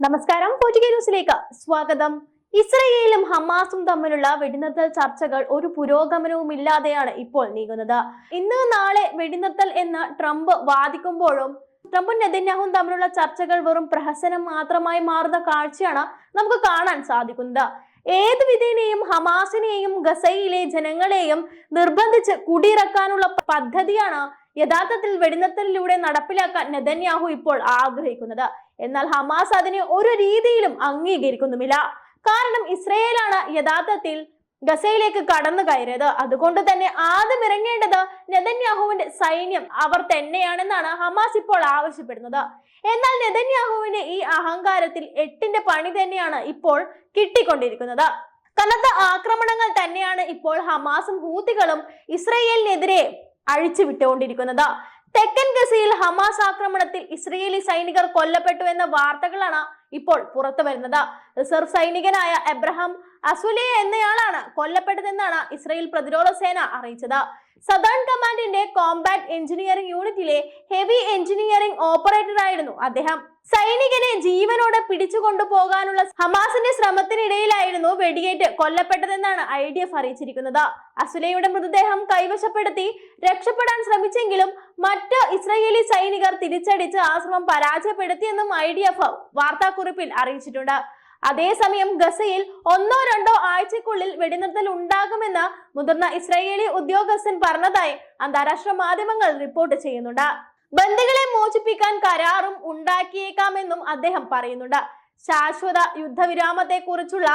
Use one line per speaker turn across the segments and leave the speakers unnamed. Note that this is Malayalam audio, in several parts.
നമസ്കാരം ന്യൂസിലേക്ക് സ്വാഗതം. ഇസ്രയേലും ഹമാസും തമ്മിലുള്ള വെടിനിർത്തൽ ചർച്ചകൾ ഒരു പുരോഗമനവും ഇല്ലാതെയാണ് ഇപ്പോൾ നീങ്ങുന്നത്. ഇന്ന് നാളെ വെടിനിർത്തൽ എന്ന് ട്രംപ് വാദിക്കുമ്പോഴും ട്രംപും നെതന്യാഹും തമ്മിലുള്ള ചർച്ചകൾ വെറും പ്രഹസനം മാത്രമായി മാറുന്ന കാഴ്ചയാണ് നമുക്ക് കാണാൻ സാധിക്കുന്നത്. ഏത് വിധേനയും ഹമാസിനെയും ഗസയിലെ ജനങ്ങളെയും നിർബന്ധിച്ച് കുടിയിറക്കാനുള്ള പദ്ധതിയാണ് യഥാർത്ഥത്തിൽ വെടിനിർത്തലിലൂടെ നടപ്പിലാക്കാൻ നെതന്യാഹു ഇപ്പോൾ ആഗ്രഹിക്കുന്നത്. എന്നാൽ ഹമാസ് അതിനെ ഒരു രീതിയിലും അംഗീകരിക്കുന്നുമില്ല. കാരണം ഇസ്രയേലാണ് യഥാർത്ഥത്തിൽ ഗസയിലേക്ക് കടന്നു കയറിയത്. അതുകൊണ്ട് തന്നെ ആദ്യം ഇറങ്ങേണ്ടത് നെതന്യാഹുവിന്റെ സൈന്യം അവർ തന്നെയാണെന്നാണ് ഹമാസ് ഇപ്പോൾ ആവശ്യപ്പെടുന്നത്. എന്നാൽ നെതന്യാഹുവിന്റെ ഈ അഹങ്കാരത്തിൽ എട്ടിന്റെ പണി തന്നെയാണ് ഇപ്പോൾ കിട്ടിക്കൊണ്ടിരിക്കുന്നത്. കനത്ത ആക്രമണങ്ങൾ തന്നെയാണ് ഇപ്പോൾ ഹമാസും ഹൂത്തികളും ഇസ്രയേലിനെതിരെ അഴിച്ചു വിട്ടുകൊണ്ടിരിക്കുന്നത് തെക്കൻ ഗസയിൽ ഹമാസ് ആക്രമണത്തിൽ ഇസ്രയേലി സൈനികർ കൊല്ലപ്പെട്ടു എന്ന വാർത്തകളാണ് ഇപ്പോൾ പുറത്തു വരുന്നത് റിസർവ് സൈനികനായ എബ്രഹാം അസുലെ എന്നയാളാണ് കൊല്ലപ്പെട്ടതെന്നാണ് ഇസ്രയേൽ പ്രതിരോധ സേന അറിയിച്ചത്. സദേൺ കമാൻഡിന്റെ കോംബാറ്റ് എഞ്ചിനീയറിംഗ് യൂണിറ്റിലെ ഹെവി എഞ്ചിനീയറിംഗ് ഓപ്പറേറ്റർ ആയിരുന്നു അദ്ദേഹം. സൈനികനെ ജീവനോടെ പിടിച്ചുകൊണ്ടു പോകാനുള്ള ഹമാസിന്റെ ശ്രമത്തിനിടയിലായിരുന്നു വെടിയേറ്റ് കൊല്ലപ്പെട്ടതെന്നാണ് ഐ ഡി എഫ് അറിയിച്ചിരിക്കുന്നത്. അസുലയുടെ മൃതദേഹം കൈവശപ്പെടുത്തി രക്ഷപ്പെടാൻ ശ്രമിച്ചെങ്കിലും മറ്റ് ഇസ്രയേലി സൈനികർ തിരിച്ചടിച്ച് ആ ശ്രമം പരാജയപ്പെടുത്തിയെന്നും ഐ ഡി എഫ് വാർത്താക്കുറിപ്പിൽ അറിയിച്ചിട്ടുണ്ട്. അതേസമയം ഗസയിൽ ഒന്നോ രണ്ടോ ആഴ്ചക്കുള്ളിൽ വെടിനിർത്തൽ ഉണ്ടാകുമെന്ന് മുതിർന്ന ഇസ്രായേലി ഉദ്യോഗസ്ഥൻ പറഞ്ഞതായി അന്താരാഷ്ട്ര മാധ്യമങ്ങൾ റിപ്പോർട്ട് ചെയ്യുന്നുണ്ട്. ബന്ദികളെ മോചിപ്പിക്കാൻ കരാറും ഉണ്ടാക്കിയേക്കാമെന്നും അദ്ദേഹം പറയുന്നുണ്ട്. ശാശ്വത യുദ്ധവിരാമത്തെ കുറിച്ചുള്ള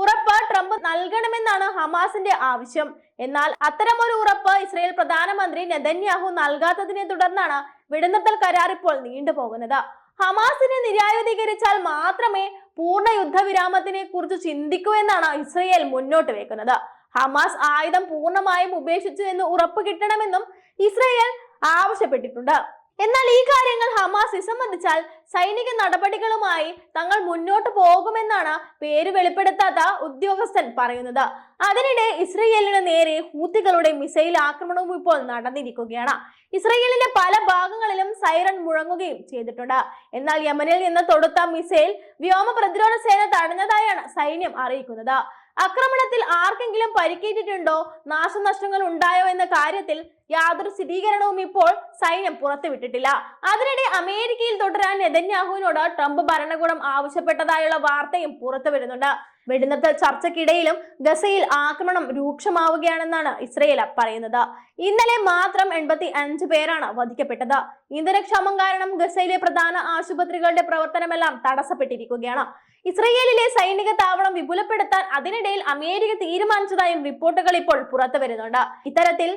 ഉറപ്പ് ട്രംപ് നൽകണമെന്നാണ് ഹമാസിന്റെ ആവശ്യം. എന്നാൽ അത്തരമൊരു ഉറപ്പ് ഇസ്രയേൽ പ്രധാനമന്ത്രി നെതന്യാഹു നൽകാത്തതിനെ തുടർന്നാണ് വെടിനിർത്തൽ കരാർ ഇപ്പോൾ നീണ്ടുപോകുന്നത്. ഹമാസിനെ നിരായുധീകരിച്ചാൽ മാത്രമേ പൂർണ യുദ്ധവിരാമത്തിനെ കുറിച്ച് ചിന്തിക്കൂ എന്നാണ് ഇസ്രയേൽ മുന്നോട്ട് വെക്കുന്നത്. ഹമാസ് ആയുധം പൂർണമായും ഉപേക്ഷിച്ചു എന്ന് ഉറപ്പ് കിട്ടണമെന്നും ഇസ്രയേൽ ആവശ്യപ്പെട്ടിട്ടുണ്ട്. എന്നാൽ ഈ കാര്യങ്ങൾ ഹമാസ് വിസമ്മതിച്ചാൽ സൈനിക നടപടികളുമായി തങ്ങൾ മുന്നോട്ട് പോകുമെന്നാണ് പേര് വെളിപ്പെടുത്താത്ത ഉദ്യോഗസ്ഥൻ പറയുന്നത്. അതിനിടെ ഇസ്രയേലിന് നേരെ ഹൂത്തികളുടെ മിസൈൽ ആക്രമണവും ഇപ്പോൾ നടന്നിരിക്കുകയാണ്. ഇസ്രയേലിന്റെ പല ഭാഗങ്ങളിലും സൈറൺ മുഴങ്ങുകയും ചെയ്തിട്ടുണ്ട്. എന്നാൽ യമനിൽ നിന്ന് തൊടുത്ത മിസൈൽ വ്യോമ പ്രതിരോധ സേന തടഞ്ഞതായാണ് സൈന്യം അറിയിക്കുന്നത്. ആക്രമണത്തിൽ ആർക്കെങ്കിലും പരിക്കേറ്റിട്ടുണ്ടോ? നാശനഷ്ടങ്ങൾ ഉണ്ടായോ എന്ന കാര്യത്തിൽ യാതൊരു സ്ഥിരീകരണവും ഇപ്പോൾ സൈന്യം പുറത്തുവിട്ടിട്ടില്ല. അതിനിടെ അമേരിക്കയിൽ തുടരാൻ നെതന്യാഹുവിനോട് ട്രംപ് ഭരണകൂടം ആവശ്യപ്പെട്ടതായുള്ള വാർത്തയും പുറത്തു വരുന്നുണ്ട്. വെടിനിർത്തൽ ചർച്ചയ്ക്കിടയിലും ഗസയിൽ ആക്രമണം രൂക്ഷമാവുകയാണെന്നാണ് ഇസ്രയേൽ പറയുന്നത്. ഇന്നലെ മാത്രം എൺപത്തി അഞ്ച് പേരാണ് വധിക്കപ്പെട്ടത്. ഇന്ധനക്ഷാമം കാരണം ഗസയിലെ പ്രധാന ആശുപത്രികളുടെ പ്രവർത്തനമെല്ലാം തടസ്സപ്പെട്ടിരിക്കുകയാണ്. ഇസ്രയേലിലെ സൈനിക താവളം വിപുലപ്പെടുത്താൻ അതിനിടയിൽ അമേരിക്ക തീരുമാനിച്ചതായും റിപ്പോർട്ടുകൾ ഇപ്പോൾ പുറത്തു വരുന്നുണ്ട്. ഇത്തരത്തിൽ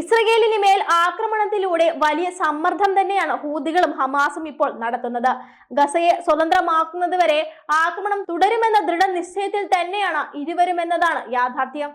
ഇസ്രയേലിന് മേൽ ആക്രമണത്തിലൂടെ വലിയ സമ്മർദ്ദം തന്നെയാണ് ഹൂതികളും ഹമാസും ഇപ്പോൾ നടത്തുന്നത്. ഗസയെ സ്വതന്ത്രമാക്കുന്നതുവരെ ആക്രമണം തുടരുമെന്ന ദൃഢനിശ്ചയത്തിൽ തന്നെയാണ് ഇരുവരുമെന്നതാണ് യാഥാർത്ഥ്യം.